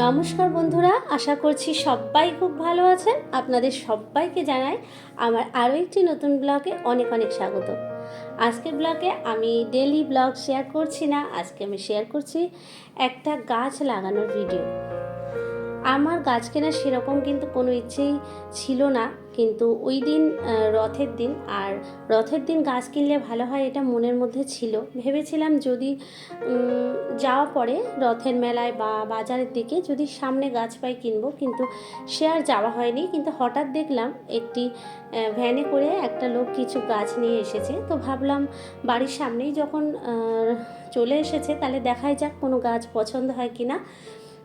নমস্কার বন্ধুরা, আশা করছি সবাই খুব ভালো আছেন। আপনাদের সবাইকে জানাই আমার আরও একটি নতুন ব্লগে অনেক অনেক স্বাগত। আজকের ব্লগে আমি ডেলি ব্লগ শেয়ার করছি না, আজকে আমি শেয়ার করছি একটা গাছ লাগানোর ভিডিও আমার গাছ কেনার সেরকম কিন্তু কোনো ইচ্ছেই ছিল না। কিন্তু ওই দিন রথের দিন, আর রথের দিন গাছ কিনলে ভালো হয় এটা মনের মধ্যে ছিল। ভেবেছিলাম যদি যাওয়া পরে রথের মেলায় বা বাজারের দিকে যদি সামনে গাছ পাই কিনবো, কিন্তু সে আর যাওয়া হয়নি। কিন্তু হঠাৎ দেখলাম একটি ভ্যানে করে একটা লোক কিছু গাছ নিয়ে এসেছে। তো ভাবলাম বাড়ির সামনেই যখন চলে এসেছে, তাহলে দেখাই যাক কোনো গাছ পছন্দ হয় কি না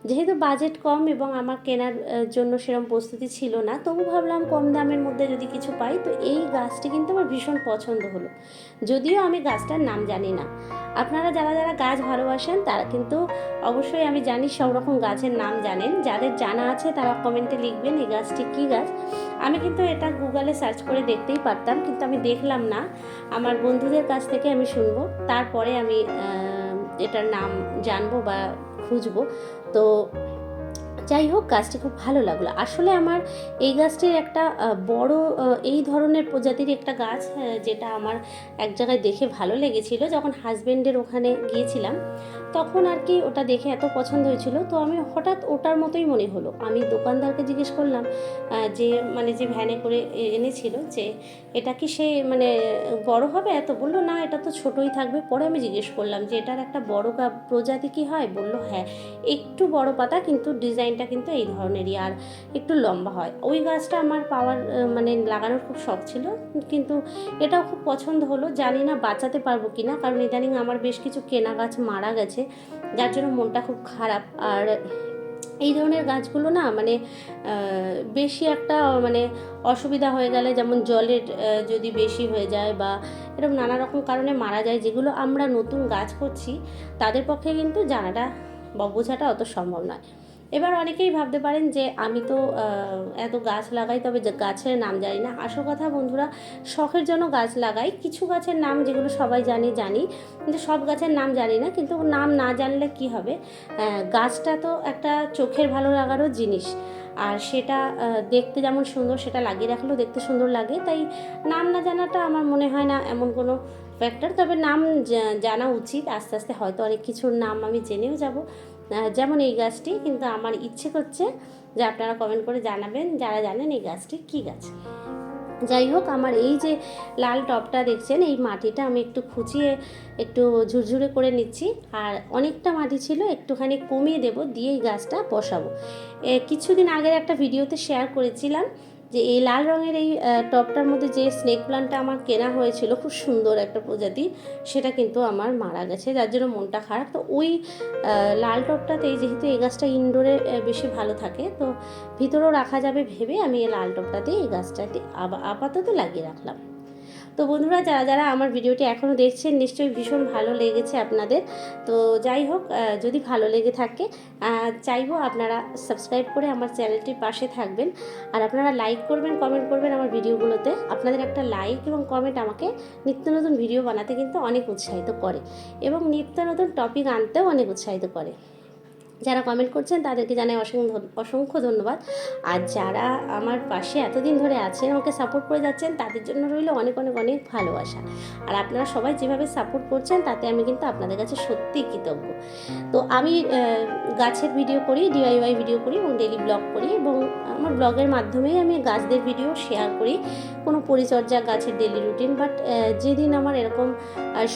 যেহেতু বাজেট কম এবং আমার কেনার জন্য সেরকম প্রস্তুতি ছিল না, তবু ভাবলাম কম দামের মধ্যে যদি কিছু পাই, তো এই গাছটি কিন্তু আমার ভীষণ পছন্দ হলো। যদিও আমি গাছটার নাম জানি না। আপনারা যারা যারা গাছ ভালোবাসেন, তারা কিন্তু অবশ্যই আমি জানি সব রকম গাছের নাম জানেন। যাদের জানা আছে, তারা কমেন্টে লিখবেন এই গাছটি কী গাছ। আমি কিন্তু এটা গুগলে সার্চ করে দেখতেই পারতাম, কিন্তু আমি দেখলাম না। আমার বন্ধুদের কাছ থেকে আমি শুনব, তারপরে আমি এটার নাম জানব বা খুঁজবো। তো যাই হোক, গাছটি খুব ভালো লাগল। আসলে আমার এই গাছটির একটা বড় এই ধরনের প্রজাতির একটা গাছ যেটা আমার এক জায়গায় দেখে ভালো লেগেছিল। যখন হাজব্যান্ডের ওখানে গিয়েছিলাম তখন আর কি ওটা দেখে এত পছন্দ হয়েছিল। তো আমি হঠাৎ ওটার মতোই মনে হলো। আমি দোকানদারকে জিজ্ঞেস করলাম যে মানে যে ভ্যানে করে এনেছিল যে, এটা কি সে মানে বড় হবে? এত বলল, না, এটা তো ছোটই থাকবে। পরে আমি জিজ্ঞেস করলাম যে, এটার একটা বড় প্রজাতি কি হয়? বলল হ্যাঁ একটু বড় পাতা, কিন্তু ডিজাইনটা কিন্তু এই ধরনেরই, আর একটু লম্বা হয়। ওই গাছটা আমার পাওয়ার মানে লাগানোর খুব শখ ছিল। কিন্তু এটাও খুব পছন্দ হলো। জানি না বাঁচাতে পারব কি না কারণ ইদানিং আমার বেশ কিছু কেনা গাছ মারা গেছে। যার জন্য মনটা খুব খারাপ। আর এই ধরনের গাছগুলো না মানে বেশি একটা মানে অসুবিধা হয়ে গেলে যেমন জলের যদি বেশি হয়ে যায় বা এরকম নানা রকম কারণে মারা যায়, যেগুলো আমরা নতুন গাছ করছি, তাদের পক্ষে কিন্তু জানাটা বা বোঝাটা অত সম্ভব নয়। এবার অনেকেই ভাবতে পারেন যে আমি তো এত গাছ লাগাই, তবে গাছের নাম জানি না। আসল কথা বন্ধুরা, শখের জন্য গাছ লাগাই। কিছু গাছের নাম যেগুলো সবাই জানি জানি। কিন্তু সব গাছের নাম জানি না, কিন্তু নাম না জানলে কি হবে? গাছটা তো একটা চোখের ভালো লাগারও জিনিস। আর সেটা দেখতে যেমন সুন্দর, সেটা লাগিয়ে রাখলেও দেখতে সুন্দর লাগে। তাই নাম না জানাটা আমার মনে হয় না এমন কোনো ফ্যাক্টর তবে নাম জানা উচিত। আস্তে আস্তে হয়তো অনেক কিছুর নাম আমি জেনেও যাব। যেমন এই গাছটি, কিন্তু আমার ইচ্ছে করছে যে আপনারা কমেন্ট করে জানাবেন যারা জানেন এই গাছটি কী গাছ। যাই হোক, আমার এই যে লাল টপটা দেখছেন, এই মাটিটা আমি একটু খুঁচিয়ে একটু ঝুরঝুরে করে নিচ্ছি। আর অনেকটা মাটি ছিল, একটুখানি কমিয়ে দেব, দিয়ে এই গাছটা বসাবো। কিছুদিন আগের একটা ভিডিওতে শেয়ার করেছিলাম যে এই লাল রঙের এই টপটার মধ্যে যে স্নেক প্লান্টটা আমার কেনা হয়েছিল, খুব সুন্দর একটা প্রজাতি, সেটা কিন্তু আমার মারা গেছে, যার জন্য মনটা খারাপ। তো ওই লাল টপটাতেই যেহেতু এই গাছটা ইনডোরে বেশি ভালো থাকে, তো ভিতরেও রাখা যাবে ভেবে আমি এই লাল টপটাতেই এই গাছটাতে আপাতত লাগিয়ে রাখলাম। তো বন্ধুরা, যারা যারা আমার ভিডিওটি এখনও দেখছেন, নিশ্চয়ই ভীষণ ভালো লেগেছে আপনাদের। তো যাই হোক যদি ভালো লেগে থাকে চাইব আপনারা সাবস্ক্রাইব করে আমার চ্যানেলটির পাশে থাকবেন। আর আপনারা লাইক করবেন কমেন্ট করবেন আমার ভিডিওগুলোতে। আপনাদের একটা লাইক এবং কমেন্ট আমাকে নিত্য নতুন ভিডিও বানাতে কিন্তু অনেক উৎসাহিত করে এবং নিত্য নতুন টপিক আনতেও অনেক উৎসাহিত করে। যারা কমেন্ট করছেন তাদেরকে জানাই অসংখ্য অসংখ্য ধন্যবাদ। আর যারা আমার পাশে এতদিন ধরে আছেন, আমাকে সাপোর্ট করে যাচ্ছেন, তাদের জন্য রইল অনেক অনেক অনেক ভালোবাসা। আর আপনারা সবাই যেভাবে সাপোর্ট করছেন, তাতে আমি কিন্তু আপনাদের কাছে সত্যিই কৃতজ্ঞ। তো আমি গাছের ভিডিও করি ডিআইওয়াই ভিডিও করি এবং ডেলি ব্লগ করি এবং আমার ব্লগের মাধ্যমেই আমি গাছদের ভিডিও শেয়ার করি। কোনো পরিচর্যা, গাছের ডেলি রুটিন বাট যেদিন আমার এরকম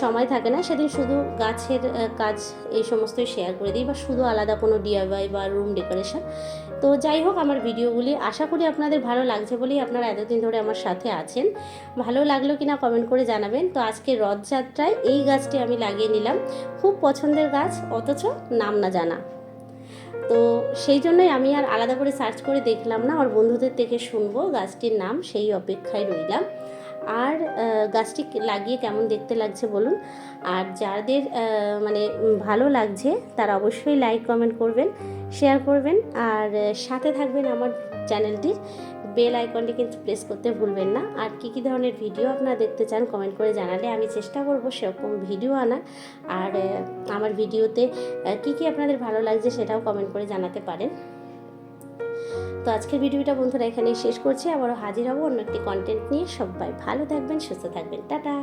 সময় থাকে না, সেদিন শুধু গাছের কাজ এই সমস্তই শেয়ার করে দিই বা শুধু আলাদা কোনো ডিআইওয়াই বা রুম ডেকোরেশন তো যাই হোক, আমার ভিডিওগুলি আশা করি আপনাদের ভালো লাগছে বলেই আপনারা এতদিন ধরে আমার সাথে আছেন। ভালো লাগল কিনা কমেন্ট করে জানাবেন। তো আজকে রথযাত্রায় এই গাছটি আমি লাগিয়ে নিলাম। খুব পছন্দের গাছ, অথচ নাম না জানা। তো সেই জন্যই আমি আর আলাদা করে সার্চ করে দেখলাম না আমার বন্ধুদের থেকে শুনব গাছটির নাম, সেই অপেক্ষায় রইলাম। আর গাছটি লাগিয়ে কেমন দেখতে লাগছে বলুন? আর যাদের মানে ভালো লাগছে, তারা অবশ্যই লাইক কমেন্ট করবেন শেয়ার করবেন, আর সাথে থাকবেন আমার চ্যানেলটির বেল আইকনটি কিন্তু প্রেস করতে ভুলবেন না। আর কী কী ধরনের ভিডিও আপনারা দেখতে চান কমেন্ট করে জানালে আমি চেষ্টা করব সেরকম ভিডিও আনার। আর আমার ভিডিওতে কী কী আপনাদের ভালো লাগছে সেটাও কমেন্ট করে জানাতে পারেন। তো আজকের ভিডিওটা বন্ধুরা এখানেই শেষ করছি। আবারও হাজির হব অন্য একটি কন্টেন্ট নিয়ে। সবাই ভালো থাকবেন, সুস্থ থাকবেন। টাটা!